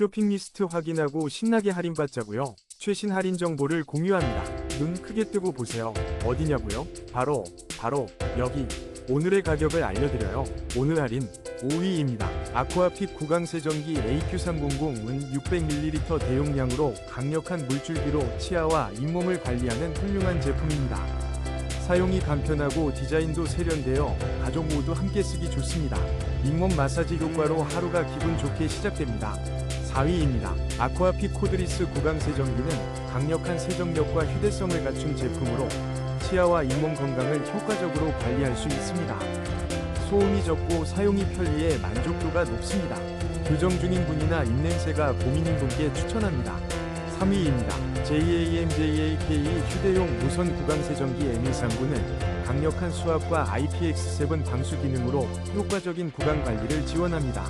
쇼핑 리스트 확인하고 신나게 할인받자고요. 최신 할인 정보를 공유합니다. 눈 크게 뜨고 보세요. 어디냐고요? 바로 바로 여기. 오늘의 가격을 알려드려요. 오늘 할인 5위입니다. 아쿠아핏 구강 세정기 AQ300은 600ml 대용량으로 강력한 물줄기로 치아와 잇몸을 관리하는 훌륭한 제품입니다. 사용이 간편하고 디자인도 세련되어 가족 모두 함께 쓰기 좋습니다. 잇몸 마사지 효과로 하루가 기분 좋게 시작됩니다. 4위입니다. 아쿠아핏 코드리스 구강 세정기는 강력한 세정력과 휴대성을 갖춘 제품으로 치아와 잇몸 건강을 효과적으로 관리할 수 있습니다. 소음이 적고 사용이 편리해 만족도가 높습니다. 교정 중인 분이나 입냄새가 고민인 분께 추천합니다. 3위입니다. JAMJAKE 휴대용 무선 구강 세정기 M139는 강력한 수압과 IPX7 방수 기능으로 효과적인 구강 관리를 지원합니다.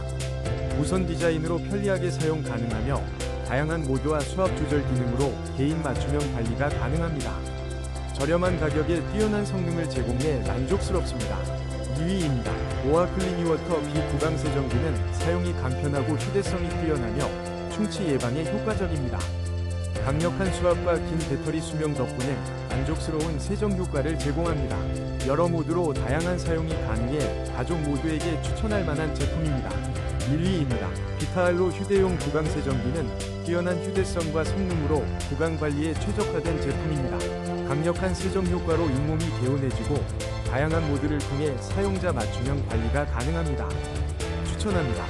무선 디자인으로 편리하게 사용 가능하며 다양한 모드와 수압 조절 기능으로 개인 맞춤형 관리가 가능합니다. 저렴한 가격에 뛰어난 성능을 제공해 만족스럽습니다. 2위입니다. 오아 클리니워터 비구강 세정기는 사용이 간편하고 휴대성이 뛰어나며 충치 예방에 효과적입니다. 강력한 수압과 긴 배터리 수명 덕분에 만족스러운 세정 효과를 제공합니다. 여러 모드로 다양한 사용이 가능해 가족 모두에게 추천할 만한 제품입니다. 1위입니다. 비타알로 휴대용 구강 세정기는 뛰어난 휴대성과 성능으로 구강 관리에 최적화된 제품입니다. 강력한 세정 효과로 잇몸이 개운해지고 다양한 모드를 통해 사용자 맞춤형 관리가 가능합니다. 추천합니다.